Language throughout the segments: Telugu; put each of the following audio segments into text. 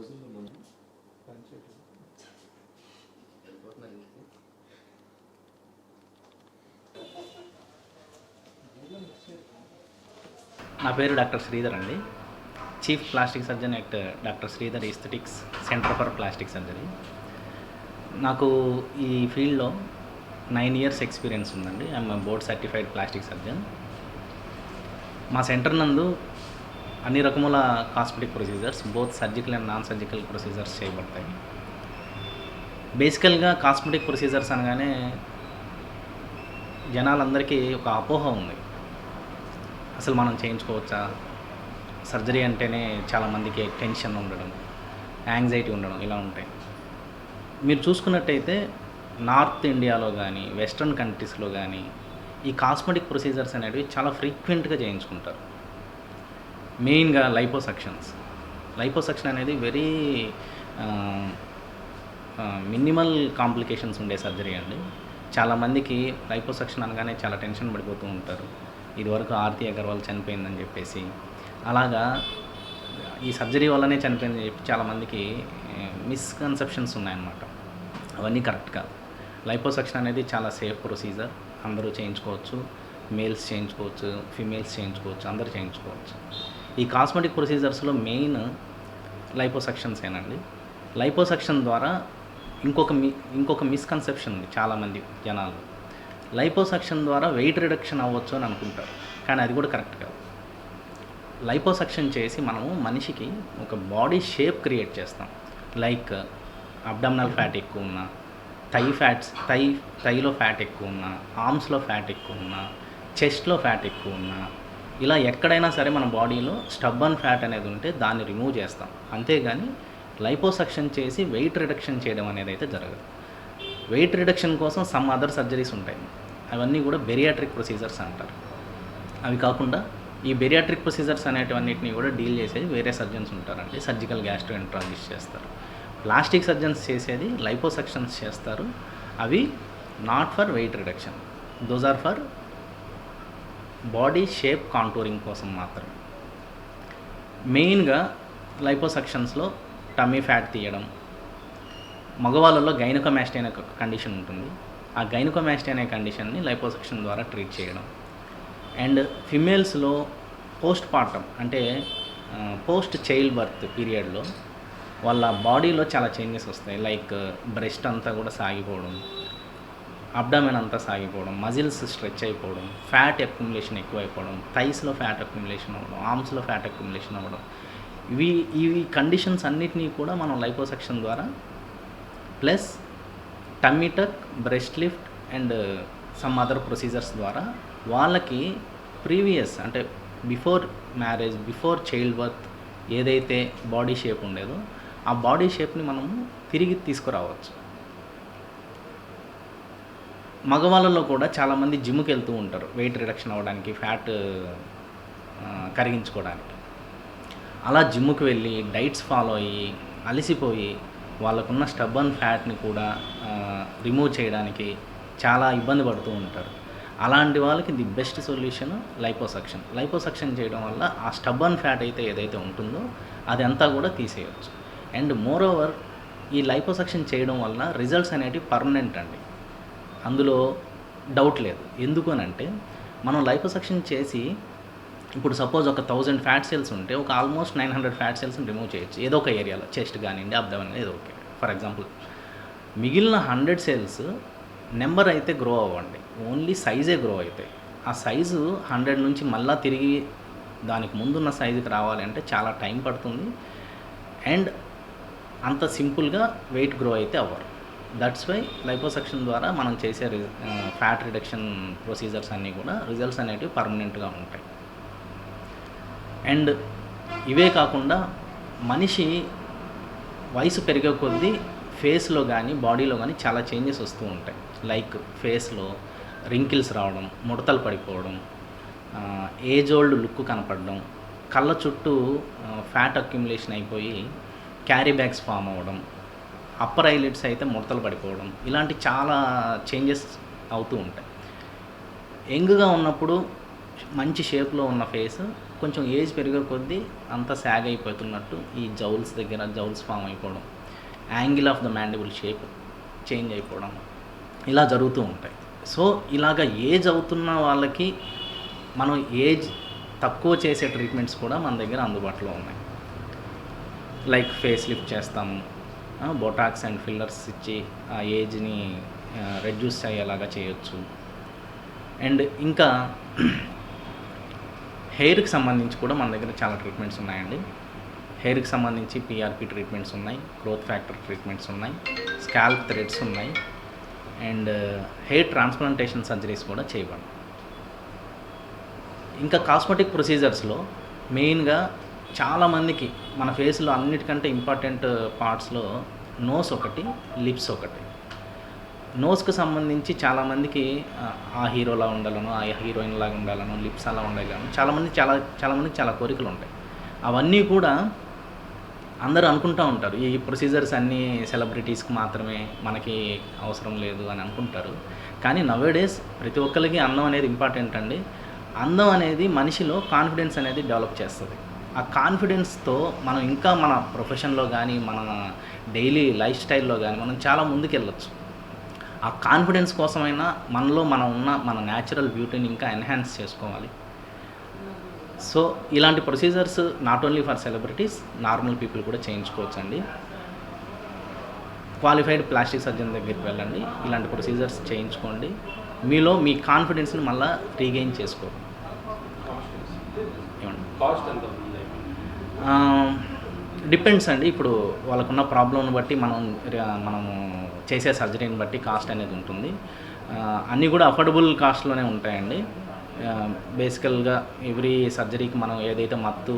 రోజుల్లో మనం నా పేరు డాక్టర్ శ్రీధర్ అండి. Chief plastic surgeon at doctor Sridhar aesthetics centre for plastic surgery నాకు ఈ ఫీల్డ్లో నైన్ ఇయర్స్ ఎక్స్పీరియన్స్ ఉందండి. I'm board certified plastic surgeon. మా సెంటర్ నందు అన్ని రకముల cosmetic procedures both surgical and non surgical procedures చేయబడతాయి బేసికల్గా కాస్మెటిక్ ప్రొసీజర్స్ అనగానే జనాలందరికీ ఒక అపోహ ఉంది. అసలు మనం చేయించుకోవచ్చా? సర్జరీ అంటేనే చాలామందికి టెన్షన్ ఉండడం యాంగ్జైటీ ఉండడం ఇలా ఉంటాయి. మీరు చూసుకున్నట్టయితే నార్త్ ఇండియాలో కానీ వెస్ట్రన్ కంట్రీస్లో కానీ ఈ కాస్మెటిక్ ప్రొసీజర్స్ అనేవి చాలా ఫ్రీక్వెంట్గా చేయించుకుంటారు. మెయిన్గా లైపోసక్షన్స్. లైపోసక్షన్ అనేది వెరీ మినిమల్ కాంప్లికేషన్స్ ఉండే సర్జరీ అండి. చాలామందికి లైపోసక్షన్ అనగానే చాలా టెన్షన్ పడిపోతూ ఉంటారు. ఇదివరకు ఆర్తి అగర్వాల్ చనిపోయిందని చెప్పేసి. అలాగా ఈ సర్జరీ వల్లనే చనిపోయిందని చెప్పి చాలామందికి మిస్కన్సెప్షన్స్ ఉన్నాయన్నమాట. అవన్నీ కరెక్ట్ కాదు. లైపోసక్షన్ అనేది చాలా సేఫ్ ప్రొసీజర్. అందరూ చేయించుకోవచ్చు. మేల్స్ చేయించుకోవచ్చు. ఫీమేల్స్ చేయించుకోవచ్చు. అందరూ చేయించుకోవచ్చు. ఈ కాస్మెటిక్ ప్రొసీజర్స్లో మెయిన్ లైపోసక్షన్స్ ఏనండి లైపోసక్షన్ ద్వారా ఇంకొక మి ఇంకొక మిస్కన్సెప్షన్ ఉంది చాలామంది జనాలు లైపోసక్షన్ ద్వారా వెయిట్ రిడక్షన్ అవ్వచ్చు అని అనుకుంటారు కానీ అది కూడా కరెక్ట్ కాదు. లైపోసక్షన్ చేసి మనము మనిషికి ఒక బాడీ షేప్ క్రియేట్ చేస్తాం. లైక్ అబ్డమినల్ ఫ్యాట్ ఎక్కువ ఉన్న థై ఫ్యాట్స్ థై థైలో ఫ్యాట్ ఎక్కువ ఉన్న ఆర్మ్స్లో ఫ్యాట్ ఎక్కువ ఉన్న చెస్ట్లో ఫ్యాట్ ఎక్కువ ఉన్నా ఇలా ఎక్కడైనా సరే మన బాడీలో స్టబ్బన్ ఫ్యాట్ అనేది ఉంటే దాన్ని రిమూవ్ చేస్తాం. అంతేగాని లైపోసక్షన్ చేసి వెయిట్ రిడక్షన్ చేయడం అనేది అయితే జరగదు. వెయిట్ రిడక్షన్ కోసం సమ్ అదర్ సర్జరీస్ ఉంటాయి. అవన్నీ కూడా బెరియాట్రిక్ ప్రొసీజర్స్ అంటారు. అవి కాకుండా ఈ బెరియాట్రిక్ ప్రొసీజర్స్ అనేటివన్నిటిని కూడా డీల్ చేసేది వేరే సర్జన్స్ ఉంటారండి. సర్జికల్ గ్యాస్ట్రో ఎంట్రాలజిస్ట్ చేస్తారు. ప్లాస్టిక్ సర్జన్స్ చేసేది లైపోసక్షన్స్ చేస్తారు. అవి not for weight reduction. Those are for body shape contouring కోసం మాత్రమే. మెయిన్గా లైపోసక్షన్స్లో టమ్మీ ఫ్యాట్ తీయడం. మగవాళ్ళలో గైనకోమాస్టీ అనే కండిషన్ ఉంటుంది. ఆ గైనకోమాస్టీ అనే కండిషన్ని లైపోసక్షన్ ద్వారా ట్రీట్ చేయడం. అండ్ ఫిమేల్స్లో పోస్ట్ పార్టం అంటే పోస్ట్ చైల్డ్ బర్త్ పీరియడ్లో వాళ్ళ బాడీలో చాలా చేంజెస్ వస్తాయి. లైక్ బ్రెస్ట్ అంతా కూడా సాగిపోవడం. అబ్డామెన్ అంతా సాగిపోవడం మజిల్స్ స్ట్రెచ్ అయిపోవడం ఫ్యాట్ అక్యుములేషన్ ఎక్కువైపోవడం థైస్లో ఫ్యాట్ అక్యుములేషన్ అవ్వడం ఆర్మ్స్లో ఫ్యాట్ అక్యుములేషన్ అవ్వడం. ఇవి ఇవి కండిషన్స్ అన్నిటినీ కూడా మనం లైపోసెక్షన్ ద్వారా plus tummy tuck breast lift and some other procedures ద్వారా వాళ్ళకి ప్రీవియస్ అంటే before marriage before child birth ఏదైతే బాడీ షేప్ ఉండేదో ఆ బాడీ షేప్ని మనము తిరిగి తీసుకురావచ్చు. మగవాళ్ళలో కూడా చాలామంది జిమ్కి వెళ్తూ ఉంటారు. వెయిట్ రిడక్షన్ అవ్వడానికి ఫ్యాట్ కరిగించుకోవడానికి. అలా జిమ్కి వెళ్ళి డైట్స్ ఫాలో అయ్యి అలసిపోయి వాళ్ళకున్న స్టబ్బన్ ఫ్యాట్ని కూడా రిమూవ్ చేయడానికి చాలా ఇబ్బంది పడుతూ ఉంటారు. అలాంటి వాళ్ళకి the best solution liposuction. Liposuction చేయడం వల్ల ఆ స్టబ్బన్ ఫ్యాట్ అయితే ఏదైతే ఉంటుందో అది అంతా కూడా తీసేయచ్చు. అండ్ మోర్ ఓవర్ ఈ లైపోసక్షన్ చేయడం వల్ల రిజల్ట్స్ అనేటివి పర్మనెంట్ అండి. అందులో డౌట్ లేదు. ఎందుకు అని అంటే మనం లైపోసక్షన్ చేసి ఇప్పుడు సపోజ్ ఒక థౌజండ్ ఫ్యాట్ సెల్స్ ఉంటే ఒక ఆల్మోస్ట్ నైన్ హండ్రెడ్ ఫ్యాట్ సెల్స్ని రిమూవ్ చేయొచ్చు. ఏదో ఒక ఏరియాలో చెస్ట్ కానివ్వండి అబ్దమన్ ఏదో ఓకే ఫర్ ఎగ్జాంపుల్ మిగిలిన హండ్రెడ్ సెల్స్ నెంబర్ అయితే గ్రో అవ్వండి. ఓన్లీ సైజే గ్రో అవుతాయి. ఆ సైజు హండ్రెడ్ నుంచి మళ్ళీ తిరిగి దానికి ముందున్న సైజుకి రావాలంటే చాలా టైం పడుతుంది. అండ్ అంత సింపుల్గా వెయిట్ గ్రో అయితే అవ్వరు. దట్స్ వై లైపోసక్షన్ ద్వారా మనం చేసే ఫ్యాట్ రిడక్షన్ ప్రొసీజర్స్ అన్నీ కూడా రిజల్ట్స్ అనేటివి పర్మనెంట్గా ఉంటాయి. అండ్ ఇవే కాకుండా మనిషి వయసు పెరిగే కొద్దీ ఫేస్లో కానీ బాడీలో కానీ చాలా చేంజెస్ వస్తూ ఉంటాయి. లైక్ ఫేస్లో రింకిల్స్ రావడం ముడతలు పడిపోవడం ఏజ్ ఓల్డ్ లుక్ కనపడడం కళ్ళ చుట్టూ ఫ్యాట్ అక్యుములేషన్ అయిపోయి క్యారీ బ్యాగ్స్ ఫామ్ అవ్వడం అప్పర్ ఐలెట్స్ అయితే ముడతలు పడిపోవడం ఇలాంటి చాలా చేంజెస్ అవుతూ ఉంటాయి. యంగ్గా ఉన్నప్పుడు మంచి షేప్లో ఉన్న ఫేస్ కొంచెం ఏజ్ పెరిగే కొద్దీ అంతా శాగ్ అయిపోతున్నట్టు ఈ జౌల్స్ దగ్గర జౌల్స్ ఫామ్ అయిపోవడం angle of the mandible shape change అయిపోవడం ఇలా జరుగుతూ ఉంటాయి. సో ఇలాగ ఏజ్ అవుతున్న వాళ్ళకి మనం ఏజ్ తక్కువ చేసే ట్రీట్మెంట్స్ కూడా మన దగ్గర అందుబాటులో ఉన్నాయి. లైక్ ఫేస్ లిఫ్ట్ చేస్తాము బొటాక్స్ అండ్ ఫిల్లర్స్ ఇచ్చి ఆ ఏజ్ని రెడ్యూస్ అయ్యేలాగా చేయొచ్చు. అండ్ ఇంకా హెయిర్కి సంబంధించి కూడా మన దగ్గర చాలా ట్రీట్మెంట్స్ ఉన్నాయండి. హెయిర్కి సంబంధించి పిఆర్పి ట్రీట్మెంట్స్ ఉన్నాయి గ్రోత్ ఫ్యాక్టర్ ట్రీట్మెంట్స్ ఉన్నాయి స్కాల్ప్ థ్రెడ్స్ ఉన్నాయి అండ్ హెయిర్ ట్రాన్స్ప్లాంటేషన్ సర్జరీస్ కూడా చేయబడి ఇంకా కాస్మెటిక్ ప్రొసీజర్స్లో మెయిన్గా చాలామందికి మన ఫేస్లో అన్నిటికంటే ఇంపార్టెంట్ పార్ట్స్లో నోస్ ఒకటి లిప్స్ ఒకటి. నోస్కి సంబంధించి చాలామందికి ఆ, హీరోలా ఉండాలను ఆ హీరోయిన్ లాగా ఉండాలను లిప్స్ అలా ఉండాలను చాలామంది చాలా చాలామందికి చాలా కోరికలు ఉంటాయి అవన్నీ కూడా అందరూ అనుకుంటూ ఉంటారు. ఈ ప్రొసీజర్స్ అన్నీ సెలబ్రిటీస్కి మాత్రమే మనకి అవసరం లేదు అని అనుకుంటారు. కానీ నవేడేస్ ప్రతి ఒక్కరికి అందం అనేది ఇంపార్టెంట్ అండి. అందం అనేది మనిషిలో కాన్ఫిడెన్స్ అనేది డెవలప్ చేస్తుంది. ఆ కాన్ఫిడెన్స్తో మనం ఇంకా మన ప్రొఫెషన్లో కానీ మన డైలీ లైఫ్ స్టైల్లో కానీ మనం చాలా ముందుకెళ్ళొచ్చు. ఆ కాన్ఫిడెన్స్ కోసమైనా మనలో మనం ఉన్న మన న్యాచురల్ బ్యూటీని ఇంకా ఎన్హాన్స్ చేసుకోవాలి. సో ఇలాంటి procedures not only for celebrities normal people కూడా చేయించుకోవచ్చు అండి క్వాలిఫైడ్ ప్లాస్టిక్ సర్జన్ దగ్గరికి వెళ్ళండి. ఇలాంటి ప్రొసీజర్స్ చేయించుకోండి. మీలో మీ కాన్ఫిడెన్స్ని మళ్ళీ రీగెయిన్ చేసుకోండి కాస్ట్ ఎంత? డిపెండ్స్ అండి. ఇప్పుడు వాళ్ళకున్న ప్రాబ్లంని బట్టి మనం మనము చేసే సర్జరీని బట్టి కాస్ట్ అనేది ఉంటుంది. అన్నీ కూడా అఫోర్డబుల్ కాస్ట్లోనే ఉంటాయండి. బేసికల్గా ఎవ్రీ సర్జరీకి మనం ఏదైతే మత్తు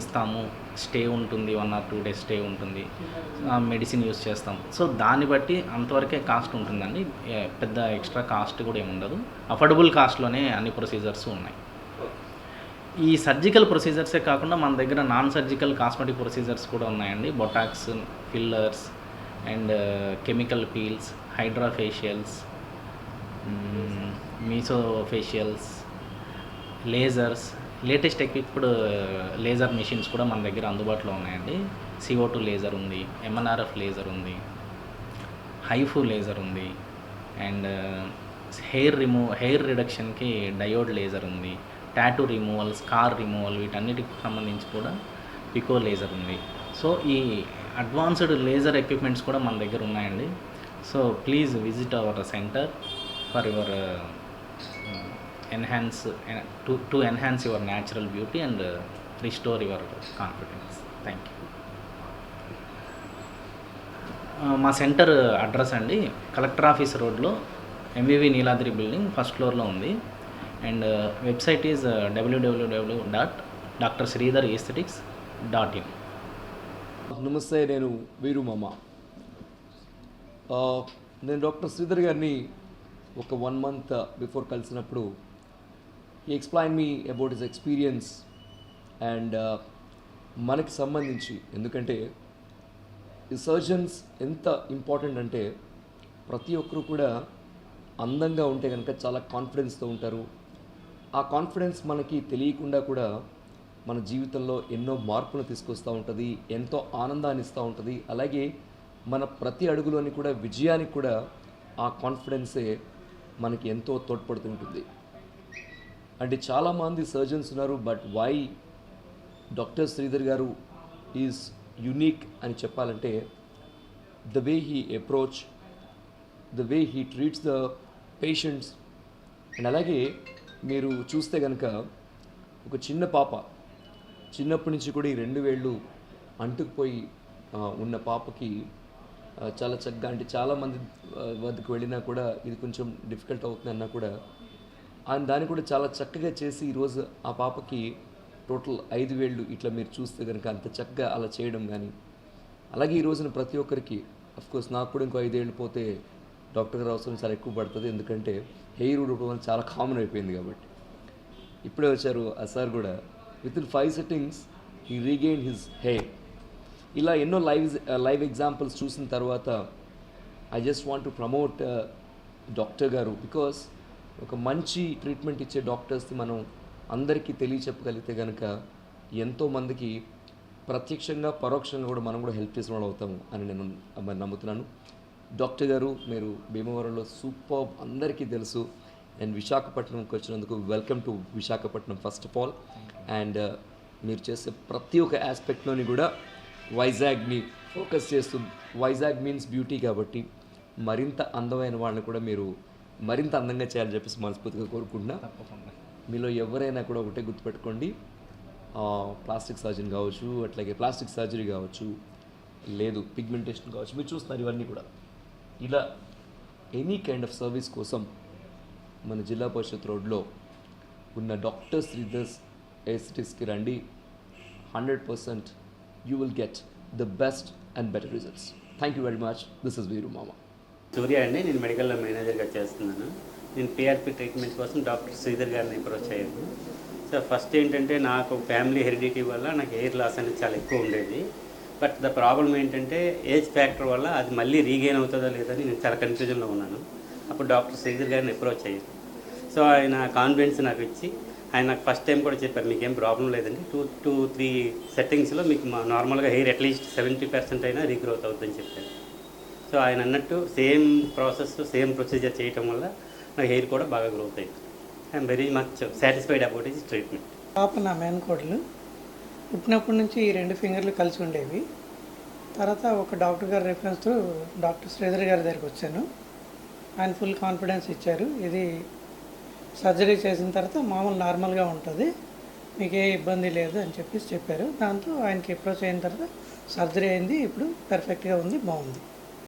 ఇస్తాము స్టే ఉంటుంది one or two days stay ఉంటుంది. మెడిసిన్ యూస్ చేస్తాం. సో దాన్ని బట్టి అంతవరకే కాస్ట్ ఉంటుందండి. పెద్ద ఎక్స్ట్రా కాస్ట్ కూడా ఏమి ఉండదు అఫోర్డబుల్ కాస్ట్లోనే అన్ని ప్రొసీజర్స్ ఉన్నాయి. ఈ సర్జికల్ ప్రొసీజర్సే కాకుండా మన దగ్గర నాన్ సర్జికల్ కాస్మెటిక్ ప్రొసీజర్స్ కూడా ఉన్నాయండి. Botox fillers and chemical peels hydrafacials mesofacials lasers latest equipped laser machines కూడా మన దగ్గర అందుబాటులో ఉన్నాయండి. సిఓ టూ లేజర్ ఉంది ఎంఎన్ఆర్ఎఫ్ లేజర్ ఉంది హైఫు లేజర్ ఉంది అండ్ హెయిర్ రిమూవ్ హెయిర్ రిడక్షన్కి డయోడ్ లేజర్ ఉంది. టాటూ రిమూవల్ స్కార్ రిమూవల్ వీటన్నిటికి సంబంధించి కూడా పికో లేజర్ ఉంది. సో ఈ అడ్వాన్స్డ్ లేజర్ ఎక్విప్మెంట్స్ కూడా మన దగ్గర ఉన్నాయండి. So please visit our centre for your enhance to to enhance your natural beauty and restore your confidence. Thank you. మా సెంటర్ అడ్రస్ అండి. కలెక్టర్ ఆఫీస్ రోడ్లో ఎంవివి నీలాద్రి బిల్డింగ్ ఫస్ట్ ఫ్లోర్లో ఉంది. And uh, website is WWW dot doctor Sridhar aesthetics dot in నమస్తే నేను వీరు మామ. Uh, నేను డాక్టర్ శ్రీధర్ గారిని ఒక వన్ మంత్ బిఫోర్ కలిసినప్పుడు ఈ explain me about his experience and మనకి సంబంధించి. ఎందుకంటే ఈ సర్జన్స్ ఎంత ఇంపార్టెంట్ అంటే ప్రతి ఒక్కరు కూడా అందంగా ఉంటే కనుక చాలా కాన్ఫిడెన్స్తో ఉంటారు. ఆ కాన్ఫిడెన్స్ మనకి తెలియకుండా కూడా మన జీవితంలో ఎన్నో మార్పులు తీసుకొస్తూ ఉంటుంది ఎంతో ఆనందాన్ని ఇస్తూ ఉంటుంది. అలాగే మన ప్రతి అడుగులోని కూడా విజయానికి కూడా ఆ కాన్ఫిడెన్సే మనకి ఎంతో తోడ్పడుతుంటుంది అంటే చాలామంది సర్జన్స్ ఉన్నారు బట్ వై డాక్టర్ శ్రీధర్ గారు ఈజ్ యునీక్ అని చెప్పాలంటే the way he approach the way he treats the patients and అలాగే మీరు చూస్తే కనుక ఒక చిన్న పాప చిన్నప్పటి నుంచి కూడా ఈ రెండు వేళ్ళు అంటుకుపోయి ఉన్న పాపకి చాలా చక్కగా అంటే చాలామంది వద్దకు వెళ్ళినా కూడా ఇది కొంచెం డిఫికల్ట్ అవుతుంది అన్నా కూడా ఆయన దాన్ని కూడా చాలా చక్కగా చేసి ఈరోజు ఆ పాపకి టోటల్ ఐదు వేళ్ళు ఇట్లా మీరు చూస్తే కనుక అంత చక్కగా అలా చేయడం కానీ అలాగే ఈ రోజున ప్రతి ఒక్కరికి కోర్స్ నాకు కూడా ఇంకో ఐదేళ్ళు పోతే డాక్టర్ గారు అవసరం చాలా ఎక్కువ పడుతుంది. ఎందుకంటే హెయిర్ ఊడటం వల్ల చాలా కామన్ అయిపోయింది కాబట్టి. ఇప్పుడే వచ్చారు ఆ సార్ కూడా. Within five sittings he regain his hair ఇలా ఎన్నో లైవ్ లైవ్ ఎగ్జాంపుల్స్ చూసిన తర్వాత I just want to promote doctor గారు. బికాస్ ఒక మంచి ట్రీట్మెంట్ ఇచ్చే డాక్టర్స్ని మనం అందరికీ తెలియచెప్పగలిగితే కనుక ఎంతోమందికి ప్రత్యక్షంగా పరోక్షంగా కూడా మనం కూడా హెల్ప్ చేసిన వాళ్ళు అవుతాము అని నేను నమ్ముతున్నాను. డాక్టర్ గారు మీరు భీమవరంలో సూపర్ అందరికీ తెలుసు. అండ్ విశాఖపట్నంకి వచ్చినందుకు welcome to Visakhapatnam first of all. And మీరు చేసే ప్రతి ఒక్క ఆస్పెక్ట్లోని కూడా వైజాగ్ని ఫోకస్ చేస్తూ వైజాగ్ మీన్స్ బ్యూటీ కాబట్టి మరింత అందమైన వాళ్ళని కూడా మీరు మరింత అందంగా చేయాలని చెప్పేసి మనస్ఫూర్తిగా కోరుకుంటున్నా. మీలో ఎవరైనా కూడా ఒకటే గుర్తుపెట్టుకోండి. ప్లాస్టిక్ సర్జన్ కావచ్చు అట్లాగే ప్లాస్టిక్ సర్జరీ కావచ్చు లేదు పిగ్మెంటేషన్ కావచ్చు మీరు చూస్తున్నారు ఇవన్నీ కూడా. ఇలా ఎనీ కైండ్ ఆఫ్ సర్వీస్ కోసం మన జిల్లా పరిషత్ రోడ్లో ఉన్న డాక్టర్ శ్రీధర్స్ ఎస్టిస్కి రండి. Hundred percent you will get the best and better results thank you very much this is Veeru మామ సూర్య అండి నేను మెడికల్లో మేనేజర్గా చేస్తున్నాను. నేను పిఆర్పి ట్రీట్మెంట్ కోసం డాక్టర్ శ్రీధర్ గారిని అప్రోచ్ అయ్యాను. సో ఫస్ట్ ఏంటంటే నాకు ఫ్యామిలీ హెరిడిటీ వల్ల నాకు హెయిర్ లాస్ అనేది చాలా ఎక్కువ ఉండేది. బట్ ద ప్రాబ్లం ఏంటంటే ఏజ్ ఫ్యాక్టర్ వల్ల అది మళ్ళీ రీగెయిన్ అవుతుందా లేదని నేను చాలా కన్ఫ్యూజన్లో ఉన్నాను. అప్పుడు డాక్టర్ శ్రీధర్ గారిని అప్రోచ్ అయ్యాను. సో ఆయన కాన్ఫిడెన్స్ నాకు ఇచ్చి ఆయన నాకు ఫస్ట్ టైం కూడా చెప్పారు మీకు ఏం ప్రాబ్లం లేదండి. టూ టూ త్రీ సెట్టింగ్స్లో మీకు మా నార్మల్గా hair at least seventy percent అయినా రీగ్రోత్ అవుతుందని చెప్పారు. సో ఆయన అన్నట్టు సేమ్ ప్రాసెస్ సేమ్ ప్రొసీజర్ చేయటం వల్ల నా హెయిర్ కూడా బాగా గ్రోత్ అయింది. I'm very much satisfied about his treatment. పాప నా మేనకోడలు. పుట్టినప్పటి నుంచి ఈ రెండు ఫింగర్లు కలిసి ఉండేవి. తర్వాత ఒక డాక్టర్ గారి రెఫరెన్స్తో డాక్టర్ శ్రీధర్ గారి దగ్గరికి వచ్చాను. ఆయన ఫుల్ కాన్ఫిడెన్స్ ఇచ్చారు. ఇది సర్జరీ చేసిన తర్వాత మామూలు నార్మల్గా ఉంటుంది. మీకు ఏ ఇబ్బంది లేదు అని చెప్పేసి చెప్పారు. దాంతో ఆయనకి అప్రోచ్ అయిన తర్వాత సర్జరీ అయింది. ఇప్పుడు పర్ఫెక్ట్గా ఉంది బాగుంది.